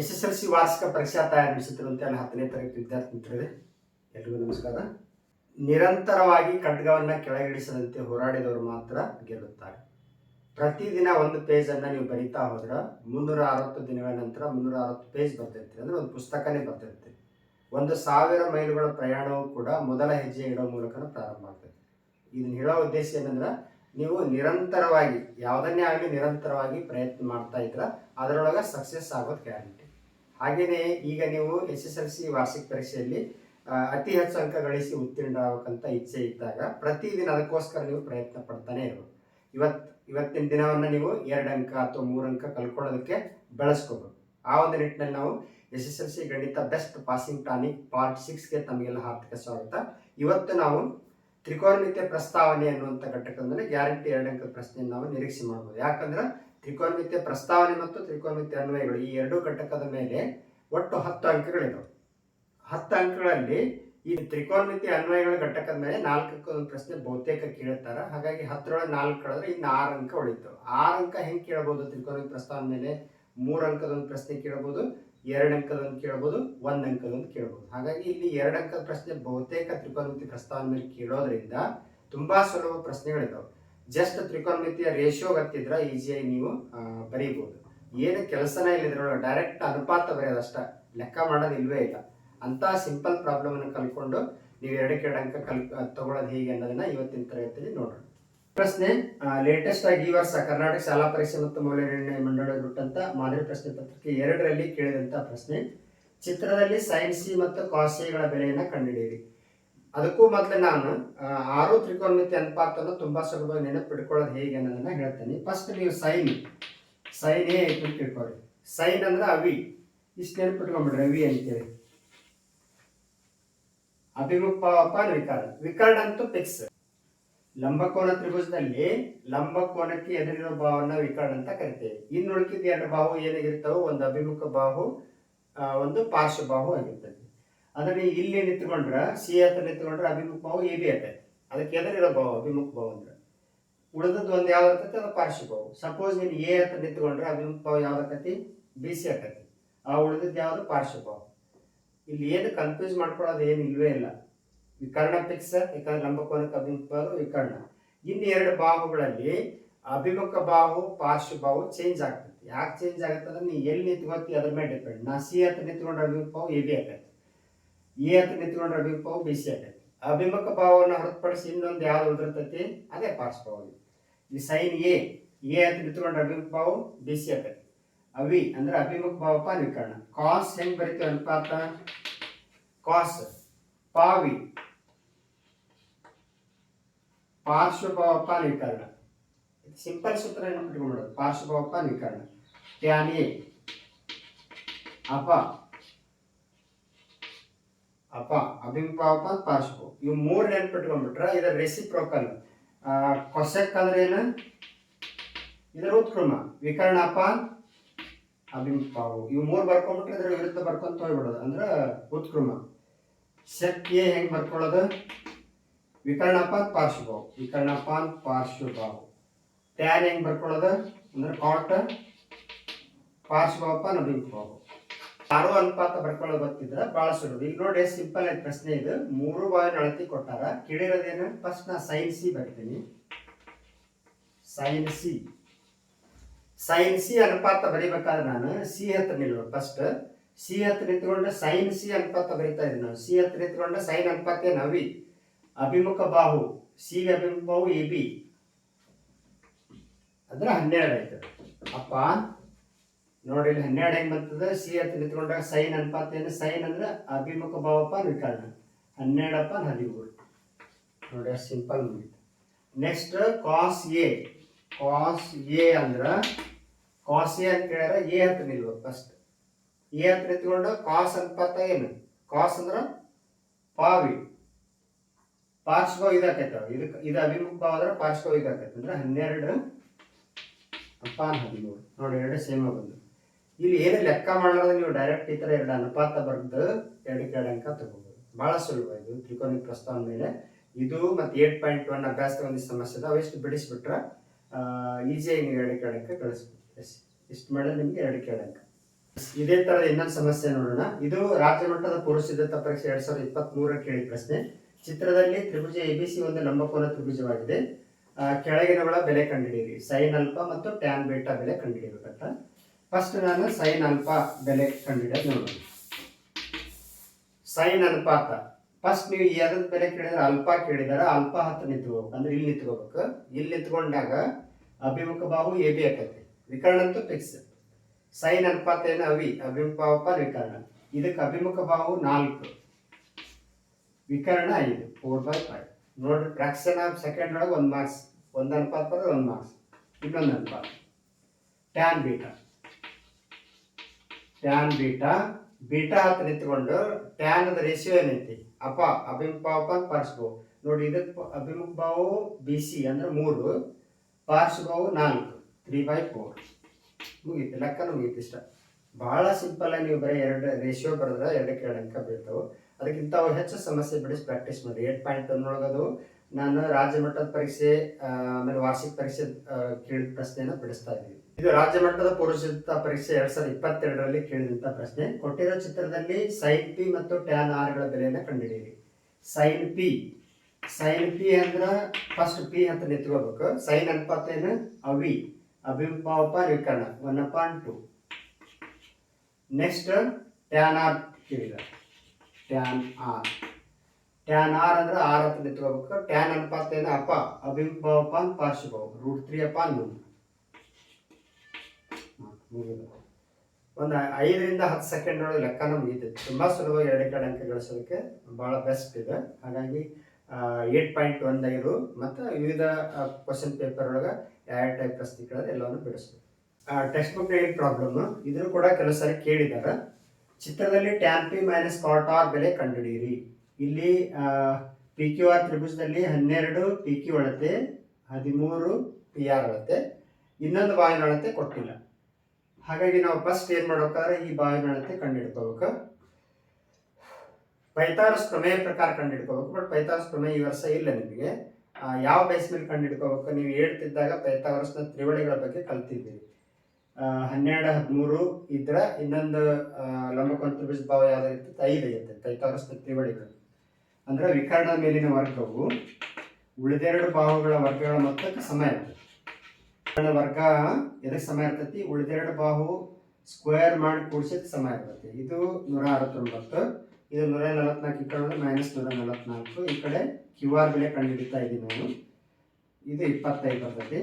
S S L C ವಾರ್ಷಿಕ ಪರೀಕ್ಷಾ ತಯಾರಿ ನಡೆಸುತ್ತಿರುವಂತೆ ಅಲ್ಲಿ ಹತ್ತನೇ ತರಗತಿ ವಿದ್ಯಾರ್ಥಿ ಮಿತ್ರರೇ, ಎಲ್ರಿಗೂ ನಮಸ್ಕಾರ. ನಿರಂತರವಾಗಿ ಖಡ್ಗವನ್ನು ಕೆಳಗಿಳಿಸದಂತೆ ಹೋರಾಡಿದವರು ಮಾತ್ರ ಗೆಲ್ಲುತ್ತಾರೆ. ಪ್ರತಿದಿನ ಒಂದು ಪೇಜನ್ನು ನೀವು ಬರಿತಾ ಹೋದ್ರೆ ಮುನ್ನೂರ ಅರವತ್ತು ದಿನಗಳ ನಂತರ ಮುನ್ನೂರ ಅರವತ್ತು ಪೇಜ್ ಬರ್ತಿರ್ತೀರಿ. ಅಂದರೆ ಒಂದು ಪುಸ್ತಕನೇ ಬರ್ತಿರ್ತೀರಿ. ಒಂದು ಸಾವಿರ ಮೈಲುಗಳ ಪ್ರಯಾಣವೂ ಕೂಡ ಮೊದಲ ಹೆಜ್ಜೆ ಇಡೋ ಮೂಲಕ ಪ್ರಾರಂಭ ಆಗ್ತದೆ. ಇದನ್ನ ಹೇಳೋ ಉದ್ದೇಶ ಏನಂದ್ರೆ, ನೀವು ನಿರಂತರವಾಗಿ, ಯಾವುದನ್ನೇ ಆಗಲಿ ನಿರಂತರವಾಗಿ ಪ್ರಯತ್ನ ಮಾಡ್ತಾ ಇದ್ರ ಅದರೊಳಗೆ ಸಕ್ಸಸ್ ಆಗೋದು ಗ್ಯಾರಂಟಿ ಹಾಗೆಯೇ ಈಗ ನೀವು ಎಸ್ ಎಸ್ ಎಲ್ ಸಿ ವಾರ್ಷಿಕ ಪರೀಕ್ಷೆಯಲ್ಲಿ ಅತಿ ಹೆಚ್ಚು ಅಂಕ ಗಳಿಸಿ ಉತ್ತೀರ್ಣ ಆಗ್ಬೇಕಂತ ಇಚ್ಛೆ ಇದ್ದಾಗ ಪ್ರತಿದಿನ ಅದಕ್ಕೋಸ್ಕರ ನೀವು ಪ್ರಯತ್ನ ಪಡ್ತಾನೆ ಇರಬೇಕು. ಇವತ್ತು ಇವತ್ತಿನ ದಿನವನ್ನು ನೀವು ಎರಡು ಅಂಕ ಅಥವಾ ಮೂರು ಅಂಕ ಕಲ್ಕೊಳ್ಳೋದಕ್ಕೆ ಬೆಳೆಸ್ಕೋಬೇಕು. ಆ ಒಂದು ನಿಟ್ಟಿನಲ್ಲಿ ನಾವು ಎಸ್ ಎಸ್ ಎಲ್ ಸಿ ಗಣಿತ ಬೆಸ್ಟ್ ಪಾಸಿಂಗ್ ಟಾನಿಕ್ ಪಾರ್ಟ್ ಸಿಕ್ಸ್ಗೆ ತಮಗೆಲ್ಲ ಹಾರ್ದಿಕ ಸ್ವಾಗತ. ಇವತ್ತು ನಾವು ತ್ರಿಕೋನಮಿತಿಯ ಪ್ರಸ್ತಾವನೆ ಅನ್ನುವಂಥ ಘಟಕದ ಮೇಲೆ ಗ್ಯಾರಂಟಿ ಎರಡು ಅಂಕದ ಪ್ರಶ್ನೆಯನ್ನು ನಾವು ನಿರೀಕ್ಷೆ ಮಾಡ್ಬೋದು. ಯಾಕಂದ್ರೆ ತ್ರಿಕೋನಮಿತಿಯ ಪ್ರಸ್ತಾವನೆ ಮತ್ತು ತ್ರಿಕೋನಮಿತಿ ಅನ್ವಯಗಳು. ಈ ಎರಡು ಘಟಕದ ಮೇಲೆ ಒಟ್ಟು ಹತ್ತು ಅಂಕಗಳಿದಾವೆ. ಹತ್ತು ಅಂಕಗಳಲ್ಲಿ ಈ ತ್ರಿಕೋನಮಿತಿ ಅನ್ವಯಗಳ ಘಟಕದ ಮೇಲೆ ನಾಲ್ಕು ಒಂದು ಪ್ರಶ್ನೆ ಬಹುತೇಕ ಕೇಳುತ್ತಾರೆ ಹಾಗಾಗಿ ಹತ್ತರೊಳಗೆ ನಾಲ್ಕು ಕಳೆದ್ರೆ ಇನ್ನು ಆರು ಅಂಕ ಉಳಿತು. ಆರು ಅಂಕ ಹೆಂಗೆ ಕೇಳ್ಬೋದು ತ್ರಿಕೋನಮಿತಿ ಪ್ರಸ್ತಾವನೆ ಮೇಲೆ? ಮೂರು ಅಂಕದೊಂದು ಪ್ರಶ್ನೆ ಕೇಳ್ಬೋದು, ಎರಡು ಅಂಕದೊಂದು ಕೇಳ್ಬೋದು, ಒಂದು ಅಂಕದೊಂದು ಕೇಳ್ಬೋದು. ಹಾಗಾಗಿ ಇಲ್ಲಿ ಎರಡು ಅಂಕದ ಪ್ರಶ್ನೆ ಬಹುತೇಕ ತ್ರಿಕೋನಮಿತಿ ಪ್ರಸ್ತಾವನೆ ಮೇಲೆ ಕೇಳೋದ್ರಿಂದ ತುಂಬಾ ಸುಲಭ ಪ್ರಶ್ನೆಗಳಿದಾವೆ. ಜಸ್ಟ್ ತ್ರಿಕೋನಮಿತಿಯ ರೇಷಿಯೋ ಗೊತ್ತಿದ್ರೆ ಈಸಿಯಾಗಿ ನೀವು ಬರೀಬಹುದು ಏನು ಕೆಲಸನೇ ಇಲ್ಲ ಇದ್ರೊಳಗೆ ಡೈರೆಕ್ಟ್ ಅನುಪಾತ ಬರೆಯೋದಷ್ಟ ಲೆಕ್ಕ ಮಾಡೋದು ಇಲ್ವೇ ಇಲ್ಲ. ಅಂತ ಸಿಂಪಲ್ ಪ್ರಾಬ್ಲಮ್ ಅನ್ನು ಕಲ್ಕೊಂಡು ನೀವು ಎರಡಕ್ಕೆ ಎರಡು ಅಂಕ ಕಲ್ ತಗೊಳ್ಳೋದು ಹೇಗೆ ಅನ್ನೋದನ್ನ ಇವತ್ತಿನ ತರಗತಿಯಲ್ಲಿ ನೋಡೋಣ. ಪ್ರಶ್ನೆ ಲೇಟೆಸ್ಟ್ ಆಗಿ ಈ ವರ್ಷ ಕರ್ನಾಟಕ ಶಾಲಾ ಪರೀಕ್ಷೆ ಮತ್ತು ಮೌಲ್ಯ ನಿರ್ಣಯ ಮಂಡಳಿ ಬಿಟ್ಟಂತ ಮಾದರಿ ಪ್ರಶ್ನೆ ಪತ್ರಿಕೆ ಎರಡರಲ್ಲಿ ಕೇಳಿದಂತ ಪ್ರಶ್ನೆ, ಚಿತ್ರದಲ್ಲಿ ಸೈನ್ಸಿ ಮತ್ತು ಕಾಸಿಗಳ ಬೆಲೆಯನ್ನು ಕಂಡುಹಿಡಿಯಿರಿ. ಅದಕ್ಕೂ ಮೊದಲು ನಾನು ಆರು ತ್ರಿಕೋನಮಿತಿ ಅನುಪಾತನ ತುಂಬಾ ಸುಲಭವಾಗಿ ನೆನಪಿಟ್ಕೊಳ್ಳೋದು ಹೇಗೆ ಅನ್ನೋದನ್ನ ಹೇಳ್ತೀನಿ. ಫಸ್ಟ್ ನೀವು ಸೈನ್ ಸೈನ್ ಏ ಅಂತ ತಿಳ್ಕೊಳ್ಳಿ. ಸೈನ್ ಅಂದ್ರೆ ಅವಿ ಇಷ್ಟು ನೆನಪಿಟ್ಕೊಂಡ್ಬಿಡ್ರಿ ಅವಿ ಅಂತೇಳಿ. ಅಭಿಮುಖ ವಿಕರ್ಣ. ವಿಕರ್ಣ ಅಂತೂ ಫಿಕ್ಸ್ ಲಂಬಕೋನ ತ್ರಿಭುಜದಲ್ಲಿ ಲಂಬಕೋನಕ್ಕೆ ಎದುರಿರೋ ಬಾವನ್ನ ವಿಕರ್ಣ ಅಂತ ಕರಿತೇವೆ. ಇನ್ನು ಉಳಿಕಿದ ಎರಡು ಬಾಹು ಏನಾಗಿರ್ತಾವೆ, ಒಂದು ಅಭಿಮುಖ ಬಾಹು ಒಂದು ಪಾರ್ಶ್ವ ಬಾಹು ಆಗಿರ್ತದೆ. ಅದನ್ನ ಇಲ್ಲಿ ನಿಂತ್ಕೊಂಡ್ರೆ ಸಿ ಹತ್ರ ನಿಂತ್ಕೊಂಡ್ರೆ ಅಭಿಮುಖ ಭಾವ, ಎ ಬಿ ಆಗ್ತೈತಿ ಅದಕ್ಕೆ ಎದುರಿರೋ ಭಾವ, ಅಭಿಮುಖ ಭಾವ ಅಂದ್ರೆ. ಉಳಿದದ್ದು ಒಂದು ಯಾವ್ದು ಆಕತಿ ಅದು ಪಾರ್ಶ್ವ ಭಾವ. ಸಪೋಸ್ ನೀನು ಎ ಹತ್ರ ನಿಂತ್ಕೊಂಡ್ರೆ ಅಭಿಮುಖ ಬಾಹು ಯಾವ್ದಾಕತಿ ಬಿ, ಸಿ ಆಕತಿ ಆ ಉಳಿದದ್ದು ಯಾವುದು? ಪಾರ್ಶ್ವ ಭಾವ. ಇಲ್ಲಿ ಏನು ಕನ್ಫ್ಯೂಸ್ ಮಾಡ್ಕೊಳ್ಳೋದು ಏನು ಇಲ್ವೇ ಇಲ್ಲ. ವಿಕರ್ಣ ಫಿಕ್ಸ್ ಯಾಕಂದ್ರೆ ಲಂಬಕೋನಕ್ಕೆ ಅಭಿಮುಖ ಭಾವ ವಿಕರ್ಣ ಇನ್ನು ಎರಡು ಬಾಹುಗಳಲ್ಲಿ ಅಭಿಮುಖ ಬಾಹು ಪಾರ್ಶ್ವ ಬಾಹು ಚೇಂಜ್ ಆಗ್ತೈತಿ. ಯಾಕೆ ಚೇಂಜ್ ಆಗುತ್ತೆ ಅಂದ್ರೆ ನೀ ಎಲ್ಲಿ ನಿಂತ್ಕೋತಿ ಅದ್ರ ಮೇಲೆ ಡಿಪೆಂಡ್ ನಾ ಸಿ ಹತ್ರ ನಿಂತ್ಕೊಂಡ್ರೆ ಅಭಿಮುಖ ಭಾವ, ಎ ಬಿ ಆಗತ್ತೆ ಎ ಅಂತ ನಿಂತ್ಕೊಂಡ್ರೆ ಅಭಿಮುಖ ಬಿಸಿ ಬಿ ಅಭಿಮುಖ ಭಾವವನ್ನು ಹೊರತುಪಡಿಸಿ ಇನ್ನೊಂದು ಯಾವ್ದು ಉಳಿದಿರ್ತೈತಿ ಅದೇ ಪಾರ್ಶ್ವ ಈ ಸೈನ್ ಎ ಎ ಅಂತ ನಿಂತ್ಕೊಂಡ್ರೆ ಅಭಿಮುಖ ಬಾಹು ಬಿಸಿ ಅವಿ ಅಂದ್ರೆ ಅಭಿಮುಖ ಭಾವಪ ವಿಕರ್ಣ ಕಾಸ್ ಹೆಂಗ್ ಬರೀತೀವಿ ಅನುಪಾತ? ಕಾಸ್ ಪಾವಿ. ಪಾರ್ಶ್ವಭಾವಪ ವಿಕರ್ಣ ಸಿಂಪಲ್ ಸೂತ್ರ ನೆನಪಿಟ್ಕೊಂಡ್ಬಿಡೋದು ಪಾರ್ಶ್ವಭಾವಪ ವಿಕರ್ಣ ಟ್ಯಾನ್ ಎ. ಅಪ. ಅಪ ಅಭಿಮುಖಾವಪ ಪಾರ್ಶ್ವ ಇವು ಮೂರು ನೆನ್ಪಿಟ್ಕೊಂಡ್ಬಿಟ್ರೆ ಇದರ ರೆಸಿಪ್ರೋಕಲ್ ಕೊಸೆಕ್ ಅಂದ್ರೆ ಏನು? ಇದರ ಉತ್ಕ್ರಮ. ವಿಕರ್ಣ ಅಪ ಅಭಿಮುಖಾವು ಇವು ಮೂರು ಬರ್ಕೊಂಡ್ಬಿಟ್ರೆ ಇದ್ರ ವಿರುದ್ಧ ಬರ್ಕೊಂತ ಹೋಗ್ಬಿಡೋದು ಅಂದ್ರೆ ಉತ್ಕ್ರಮ. ಶಕ್ತಿಯೇ ಹೆಂಗ್ ಬರ್ಕೊಳ್ಳೋದು? ವಿಕರ್ಣಪ್ಪ ಪಾರ್ಶ್ವಭಾವ್. ವಿಕರ್ಣಪ್ಪ ಪಾರ್ಶ್ವಭಾವ್. ಟ್ಯಾನ್ ಹೆಂಗ್ ಬರ್ಕೊಳ್ಳೋದು? ಅಂದ್ರೆ ಕಾಟ್ ಪಾರ್ಶ್ವಭಾವಪಾನ್ ಅಭಿಮುಖಭಾವ ಆರು ಅನುಪಾತ ಬರ್ಕೊಳ್ಳೋದು ಗೊತ್ತಿದ್ರೆ ಬಹಳ ಸುಲಭ. ಈಗ ನೋಡಿ ಸಿಂಪಲ್ ಆಗಿ ಪ್ರಶ್ನೆ ಇದು. ಮೂರು ಬಾಯಿ ಅಳತಿ ಕೊಟ್ಟಾರ. ಕೇಳಿರೋದೇನು? ಫಸ್ಟ್ ನಾ ಸೈನ್ ಸಿ ಬರ್ತೀನಿ. ಸೈನ್ ಸಿ ಸೈನ್ ಸಿ ಅನುಪಾತ ಬರಿಬೇಕಾದ್ರೆ ನಾನು ಸಿ ಹತ್ರ ನಿಲ್ಲ ಫಸ್ಟ್ ಸಿ ಹತ್ರ ನಿಂತ್ಕೊಂಡು ಸೈನ್ ಸಿ ಅನುಪಾತ ಬರಿತಾ ಇದ್ದೀನಿ ನಾನು. ಸಿ ಹತ್ರ ನಿಂತ್ಕೊಂಡು ಸೈನ್ ಅನುಪಾತ ನವಿ ಅಭಿಮುಖ ಬಾಹು. ಸಿ ಅಭಿಮುಖ ಬಾಹು ಎ ಬಿ ಅಂದ್ರೆ ಹನ್ನೆರಡು ಆಯ್ತು. ಅಪ್ಪ ನೋಡಿ ಇಲ್ಲಿ ಹನ್ನೆರಡು ಹೆಂಗ್ ಬರ್ತದೆ? ಸಿ ಹತ್ರ ನಿಂತ್ಕೊಂಡಾಗ ಸೈನ್ ಅನುಪಾತ ಏನು? ಸೈನ್ ಅಂದ್ರೆ ಅಭಿಮುಖ ಭಾವಪ್ಪ ವಿಕರ್ಣ ಹನ್ನೆರಡಪ್ಪ ಹದಿಮೂರು. ನೋಡಿ, ಅಷ್ಟು ಸಿಂಪಲ್ ಮುಗೀತು. Next cos A cos A ಅಂದ್ರೆ ಕಾಸ್ ಎ ಅಂತ ಕೇಳಿದ್ರೆ ಎ ಹತ್ರ ನಿಲ್ಬೇಕು ಫಸ್ಟ್ ಎ ಹತ್ರ ನಿಂತ್ಕೊಂಡು ಕಾಸ್ ಅನುಪಾತ ಏನು? ಕಾಸ್ ಅಂದ್ರೆ ಪಾವಿ. ಪಾರ್ಶ್ವ ಇದಾಕೈತ ಇದಕ್ಕೆ ಇದು ಅಭಿಮುಖ ಭಾವ ಅಂದ್ರೆ ಪಾರ್ಶ್ವ ಇದಾಕೈತೆ. ಅಂದ್ರೆ ಹನ್ನೆರಡು ಅಪ್ಪ ಹದಿಮೂರು. ನೋಡಿ, ಎರಡು ಸೇಮ್ ಬಂದು. ಇಲ್ಲಿ ಏನು ಲೆಕ್ಕ ಮಾಡಲಾರ್ದೆ ನೀವು ಡೈರೆಕ್ಟ್ ಈ ಥರ ಎರಡು ಅನುಪಾತ ಬರೆದು ಎರಡು ಎರಡು ಅಂಕ ತಗೋಬೋದು. ಭಾಳ ಸುಲಭ ಇದು. ತ್ರಿಕೋನಿಕ ಪ್ರಸ್ತಾವನ ಮೇಲೆ ಇದು ಮತ್ತು ಏಟ್ ಪಾಯಿಂಟ್ ಒನ್ ಅಭ್ಯಾಸದ ಒಂದು ಸಮಸ್ಯೆ ಅದು ಎಷ್ಟು ಬಿಡಿಸ್ಬಿಟ್ರೆ ಈಸಿಯಾಗಿ ನೀವು ಎರಡಕ್ಕೆ ಎರಡು ಅಂಕ ಕಳಿಸ್ಬೋದು. ಎಸ್ ಇಷ್ಟು ಮಾಡಿದ್ರೆ ನಿಮಗೆ ಎರಡಕ್ಕೆ ಎರಡು ಅಂಕ ಇದೇ ತರದ ಇನ್ನೊಂದು ಸಮಸ್ಯೆ ನೋಡೋಣ. ಇದು ರಾಜ್ಯ ಮಟ್ಟದ ಪೂರ್ವ ಸಿದ್ಧತಾ ಪರೀಕ್ಷೆ ಎರಡು ಸಾವಿರದ ಇಪ್ಪತ್ತ್ ಮೂರ ಕೇಳಿ ಪ್ರಶ್ನೆ. ಚಿತ್ರದಲ್ಲಿ ತ್ರಿಭುಜ ಎ ಬಿ ಸಿ ಒಂದು ಲಂಬಕೋನ ತ್ರಿಭುಜವಾಗಿದೆ. ಕೆಳಗಿನ ಕೆಳಗಿನಗಳ ಬೆಲೆ ಕಂಡುಹಿಡಿಯಿರಿ. ಸೈನ್ ಅಲ್ಪ ಮತ್ತು ಟ್ಯಾನ್ ಬೇಟಾ ಬೆಲೆ ಕಂಡುಹಿಡಿಯಬೇಕಂತ. ಫಸ್ಟ್ ನಾನು ಸೈನ್ ಅಲ್ಪ ಬೆಲೆ ಕಂಡುಹಿಡಿಯೋದು ನೋಡೋಣ ಸೈನ್ ಅನುಪಾತ ಫಸ್ಟ್ ನೀವು ಯಾವ್ದು ಬೆಲೆ ಕೇಳಿದ್ರೆ ಅಲ್ಪ ಕೇಳಿದಾರೆ ಅಲ್ಪ ಹತ್ತು ನಿಂತ್ಕೋಬೇಕು. ಅಂದ್ರೆ ಇಲ್ಲಿ ನಿಂತ್ಕೋಬೇಕು. ಇಲ್ಲಿ ನಿಂತ್ಕೊಂಡಾಗ ಅಭಿಮುಖ ಬಾಹು ಎ ಬಿ ಆಕೈತಿ. ವಿಕರ್ಣ ಅಂತೂ ಫಿಕ್ಸ್ ಸೈನ್ ಅನುಪಾತ ಏನು? ಅವಿ. ಅಭಿಮುಖ ವಿಕರ್ಣ. ಇದಕ್ಕೆ ಅಭಿಮುಖ ಬಾಹು ನಾಲ್ಕು. ವಿಕರ್ಣ ಐದು. ಫೋರ್ ಬೈ ಫೈವ್ ನೋಡ್ರಿ ಫ್ರಾಕ್ಷನ್ ಆಫ್ ಸೆಕೆಂಡ್ ಒಳಗೆ ಒಂದು ಮಾರ್ಕ್ಸ್ ಒಂದು ಅನುಪಾತ ಒಂದು ಮಾರ್ಕ್ಸ್ ಇನ್ನೊಂದು ಅನುಪಾತ. Tan beta tan beta beta ಅಂತ ನಿಂತ್ಕೊಂಡು ಟ್ಯಾನ್ ಅದ ರೇಷಿಯೋ ಏನೈತಿ? ಅಪ್ಪ ಅಭಿಮುಖ ಬಾವು. ಪಾರ್ಶ್ವಭಾವು ನೋಡಿ ಇದಕ್ಕೆ ಅಭಿಮುಖ ಬಾವು ಬಿ ಸಿ ಅಂದ್ರೆ ಮೂರು ಪಾರ್ಶ್ವಭಾವ ನಾಲ್ಕು ತ್ರೀ ಬೈ ಫೋರ್ ಮುಗೀತು ಲೆಕ್ಕನ ಮುಗೀತು ಇಷ್ಟ. ಬಹಳ ಸಿಂಪಲ್ ಆಗಿ ನೀವು ಬರೀ ಎರಡು ರೇಷಿಯೋ ಬರೆದ್ರೆ ಎರಡಕ್ಕೆ ಎರಡು ಅಂಕ ಬೀಳ್ತಾವೆ. ಅದಕ್ಕಿಂತ ಅವು ಹೆಚ್ಚು ಸಮಸ್ಯೆ ಬಿಡಿಸಿ ಪ್ರಾಕ್ಟೀಸ್ ಮಾಡಿ. ಏಟ್ ಪಾಯಿಂಟ್ ಒಂದೊಳಗದು ನಾನು ರಾಜ್ಯ ಮಟ್ಟದ ಪರೀಕ್ಷೆ ಆಮೇಲೆ ವಾರ್ಷಿಕ ಪರೀಕ್ಷೆ ಕೇಳಿದ ಪ್ರಶ್ನೆಯನ್ನು ಬಿಡಿಸ್ತಾ ಇದ್ದೀವಿ ಇದು ರಾಜ್ಯ ಮಟ್ಟದ ಪೂರ್ವಸಿದ್ಧತಾ ಪರೀಕ್ಷೆ ಎರಡ್ ಸಾವಿರದ ಇಪ್ಪತ್ತೆರಡರಲ್ಲಿ ಕೇಳಿದಂತ ಪ್ರಶ್ನೆ. ಕೊಟ್ಟಿರೋ ಚಿತ್ರದಲ್ಲಿ ಸೈನ್ ಪಿ ಮತ್ತು ಟ್ಯಾನ್ ಆರ್ಗಳ ಬೆಲೆಯನ್ನು ಕಂಡುಹಿಡಿಯಿರಿ ಸೈನ್ ಪಿ ಸೈನ್ ಪಿ ಅಂದ್ರ ಫಸ್ಟ್ ಪಿ ಅಂತ ನಿಂತ್ಕೋಬೇಕು. ಸೈನ್ ಅನುಪಾತ ಏನು? ಅವಿ ಅಭಿಪಾಪ ನಿರ್ಕರಣ one upon two next tan R ಕೇಳಿದ. ಟ್ಯಾನ್ ಆರ್ ಟ್ಯಾನ್ ಆರ್ ಅಂದ್ರೆ ಆರ್ ಅಂತ ನಿಂತ್ಕೋಬೇಕು. ಟ್ಯಾನ್ ಅನುಪಾತ ಏನು? ಅಪ ಅಭಿಂಪಾವಪಾನ್ ಪಾರ್ಶ್ವಭಾವ. ರೂಟ್ ತ್ರೀ ಅಪಾನ್ ಮೂರು. ಮುಗಿದು. ಒಂದು ಐದರಿಂದ ಹತ್ತು ಸೆಕೆಂಡ್ ಒಳಗೆ ಲೆಕ್ಕನ ಮುಗಿತು ತುಂಬ ಸುಲಭವಾಗಿ ಎರಡು ಕಡೆ ಅಂಕ ಗಳಿಸೋದಕ್ಕೆ ಭಾಳ ಬೆಸ್ಟ್ ಇದೆ. ಹಾಗಾಗಿ ಏಟ್ ಪಾಯಿಂಟ್ ಒಂದು ಐದು ಮತ್ತು ವಿವಿಧ ಕ್ವಶನ್ ಪೇಪರ್ ಒಳಗೆ ಯಾವ ಟೈಪ್ ಪ್ರಶ್ನೆ ಕೇಳಿದ್ರೆ ಎಲ್ಲವನ್ನು ಬಿಡಿಸ್ಬೇಕು. ಟೆಕ್ಸ್ಟ್ ಬುಕ್ ಏನು ಪ್ರಾಬ್ಲಮ್. ಇದನ್ನು ಕೂಡ ಕೆಲವು ಸಾರಿ ಕೇಳಿದ್ದಾರೆ. ಚಿತ್ರದಲ್ಲಿ tan P minus cot R ಬೆಲೆ ಕಂಡುಹಿಡಿಯಿರಿ. ಇಲ್ಲಿ ಪಿ ಕ್ಯೂ ಆರ್ ತ್ರಿಭುಜದಲ್ಲಿ ಹನ್ನೆರಡು, ಪಿ ಕ್ಯೂ ಅಳತೆ ಹದಿಮೂರು, ಪಿ ಆರ್ ಅಳತೆ. ಇನ್ನೊಂದು ಬಾಯಿನ ಅಳತೆ ಕೊಟ್ಟಿಲ್ಲ. ಹಾಗಾಗಿ ನಾವು ಫಸ್ಟ್ ಏನು ಮಾಡ್ಬೇಕಾದ್ರೆ ಈ ಬಾವಿನ ಅಳತೆ ಕಂಡುಹಿಡ್ಕೋಬೇಕು ಪೈತಾರಸ್ ಪ್ರಮೇಯ ಪ್ರಕಾರ ಕಂಡುಹಿಡ್ಕೋಬೇಕು ಬಟ್ ಪೈತಾರಸ್ ಪ್ರಮೇಯ ಈ ವರ್ಷ ಇಲ್ಲ ನಿಮಗೆ. ಯಾವ ಬೇಸ್ ಮೇಲೆ ಕಂಡುಹಿಡ್ಕೋಬೇಕು ನೀವು ಹೇಳ್ತಿದ್ದಾಗ ಪೈತಾರಸ್ನ ತ್ರಿವಳಿಗಳ ಬಗ್ಗೆ ಕಲ್ತಿದ್ದೀರಿ. ಹನ್ನೆರಡು ಹದಿಮೂರು ಇದ್ರ ಇನ್ನೊಂದು ಆ, ಲಂಬಕೋನ ತ್ರಿಭುಜ ಭಾವ ಯಾವ್ದು ಇರ್ತೈತೆ ಐದು ಐತೆ ಪೈತಾರಸ್ನ ತ್ರಿವಳಿಗಳು. ಅಂದ್ರೆ ವಿಕರ್ಣದ ಮೇಲಿನ ವರ್ಗವು ಉಳಿದೆರಡು ಭಾವಗಳ ವರ್ಗಗಳ ಮೊತ್ತಕ್ಕೆ ಸಮ ಇರ್ತದೆ ವಿಕರ್ಣ ವರ್ಗ ಎದಕ್ಕೆ ಸಮಯ ಇರ್ತೈತಿ? ಉಳಿದೆರಡು ಬಾಹು ಸ್ಕ್ವೇರ್ ಮಾಡಿ ಕೂಡಿಸಿದ ಸಮಯ ಇರ್ತೈತಿ. ಇದು ನೂರ ಅರವತ್ತೊಂಬತ್ತು, ಇದು ನೂರ ನಲವತ್ನಾಲ್ಕು, ಈ ಕಡೆ ಮೈನಸ್ ನೂರ ನಲವತ್ನಾಲ್ಕು. ಈ ಕಡೆ ಕ್ಯೂ ಆರ್ ಬೆಲೆ ಕಂಡುಹಿಡಿತಾ ಇದ್ದೀನಿ ನಾನು. ಇದು ಇಪ್ಪತ್ತೈದು ಬರ್ತೈತಿ.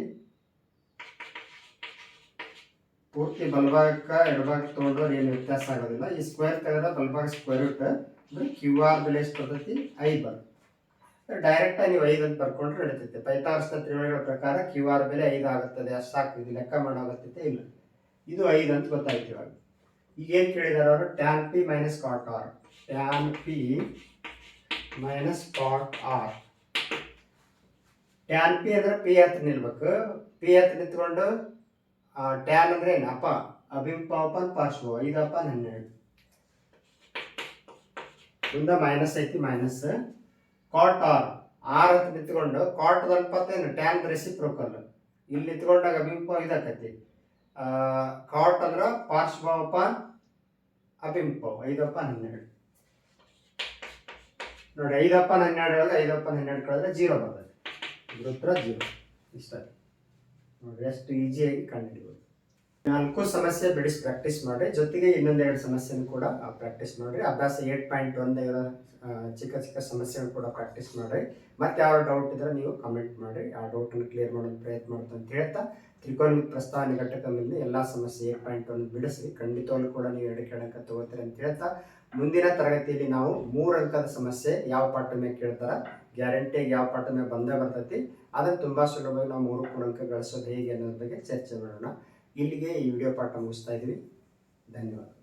ಪೂರ್ತಿ ಬಲಭಾಗಕ್ಕೆ ಎಡಭಾಗಕ್ಕೆ ತೊಗೊಂಡ್ರೆ ಏನು ವ್ಯತ್ಯಾಸ ಆಗೋದಿಲ್ಲ. ಈ ಸ್ಕ್ವೇರ್ ತೆಗೆದ ಬಲಭಾಗ ಸ್ಕ್ವೇರ್ ರೂಟ್ ಅಂದರೆ ಕ್ಯೂ ಆರ್ ಬೆಲೆ ಎಷ್ಟು ಬರ್ತೈತಿ? ಐದು ಬರುತ್ತೆ. ಡೈರೆಕ್ಟ್ ನೀವು ಐದು ಅಂತ ಬರ್ಕೊಂಡ್ರೆ ನಡೀತೈತೆ. ಪೈತಾರ್ಸ್ನ ತ್ರಿವಳಿಗಳ ಪ್ರಕಾರ ಕ್ಯೂ ಆರ್ ಬೆಲೆ ಐದು ಆಗುತ್ತದೆ. ಅಷ್ಟು ಸಾಕು. ಇದು ಲೆಕ್ಕ ಮಾಡೋಗತ್ತೈತೆ ಇಲ್ಲ. ಇದು ಐದು ಅಂತ ಗೊತ್ತಾಯ್ತು ಇವಾಗ. ಈಗ ಏನು ಕೇಳಿದಾರೆ ಅವರು? Tan P minus cot R tan P minus cot R tan P ಅಂದ್ರೆ ಪಿ ಹತ್ರ ನಿಲ್ಬೇಕು. ಪಿ ಹತ್ರ ನಿಂತ್ಕೊಂಡು ಟ್ಯಾನ್ ಅಂದ್ರೆ ಏನು? ಅಪ. ಅಭಿಂಪಾಪನ್ ಪಾರ್ಶ್ವ. ಐದಪ್ಪ ಹನ್ನೆರಡು. ಮುಂದೆ ಮೈನಸ್ ಐತಿ ಮೈನಸ್ ಕಾಟ್ ಆರ್ ಆರ್ ಅಂತ ನಿಂತ್ಕೊಂಡು ಕಾಟ್ ಅನ್ಪತ್ತೇನು ಟ್ಯಾನ್ ರೆಸಿಪ್ರೋಕಲ್ ಇಲ್ಲಿ ನಿಂತ್ಕೊಂಡಾಗ ಅಭಿಂಪ ಇದಾಕತಿ. ಕಾಟ್ ಅಂದ್ರೆ ಪಾರ್ಶ್ವಪ ಅಭಿಂಪ ಐದಪ್ಪ ಹನ್ನೆರಡು. ನೋಡಿ, ಐದಪ್ಪ ಹನ್ನೆರಡು ಹೇಳಿದ್ರೆ ಐದಪ್ಪ ಹನ್ನೆರಡು ಕಳೆದ್ರೆ ಜೀರೋ ಬರ್ತದೆ. ಉತ್ತರ ಜೀರೋ. ಇಷ್ಟ. ನೋಡಿ, ಎಷ್ಟು ಈಸಿಯಾಗಿ ಕಂಡುಹಿಡಿಬೋದು. ನಾಲ್ಕು ಸಮಸ್ಯೆ ಬಿಡಿಸಿ ಪ್ರಾಕ್ಟೀಸ್ ಮಾಡ್ರಿ. ಜೊತೆಗೆ ಇನ್ನೊಂದೆರಡು ಸಮಸ್ಯೆನ ಕೂಡ ಪ್ರಾಕ್ಟೀಸ್ ಮಾಡ್ರಿ. ಅಭ್ಯಾಸ ಏಟ್ ಪಾಯಿಂಟ್ ಒಂದು ಇರೋ ಚಿಕ್ಕ ಚಿಕ್ಕ ಸಮಸ್ಯೆಗಳು ಕೂಡ ಪ್ರಾಕ್ಟೀಸ್ ಮಾಡ್ರಿ. ಮತ್ತೆ ಯಾವ ಡೌಟ್ ಇದ್ರೆ ನೀವು ಕಮೆಂಟ್ ಮಾಡ್ರಿ. ಆ ಡೌಟನ್ನು ಕ್ಲಿಯರ್ ಮಾಡೋದು ಪ್ರಯತ್ನ ಮಾಡ್ತಾ ಅಂತ ಹೇಳ್ತಾ ತ್ರಿಕೋನ ಪ್ರಸ್ತಾವನೆ ಘಟಕ ಮೇಲೆ ಎಲ್ಲ ಸಮಸ್ಯೆ ಏಟ್ ಪಾಯಿಂಟ್ ಒಂದು ಬಿಡಿಸಿ, ಖಂಡಿತವಾಗ್ಲೂ ಕೂಡ ನೀವು ಎರಡು ಕೆಳಕ ತಗೋತೀರಿ ಅಂತ ಹೇಳ್ತಾ, ಮುಂದಿನ ತರಗತಿಯಲ್ಲಿ ನಾವು ಮೂರು ಅಂಕದ ಸಮಸ್ಯೆ ಯಾವ ಪಾಠ ಮೇಲೆ ಕೇಳ್ತಾರ ಗ್ಯಾರಂಟಿ ಯಾವ ಪಾಠ ಬಂದೇ ಬರ್ತೈತಿ, ಅದನ್ನು ತುಂಬ ಸುಲಭವಾಗಿ ನಾವು ಮೂರು ಪೂರ್ಣಾಂಕ ಗಳಿಸೋದು ಹೇಗೆ ಅನ್ನೋದ್ರ ಬಗ್ಗೆ ಚರ್ಚೆ ಮಾಡೋಣ. ಇಲ್ಲಿಗೆ ಈ ವಿಡಿಯೋ ಪಾಠ ಮುಗಿಸ್ತಾ ಇದ್ದೀವಿ. ಧನ್ಯವಾದ.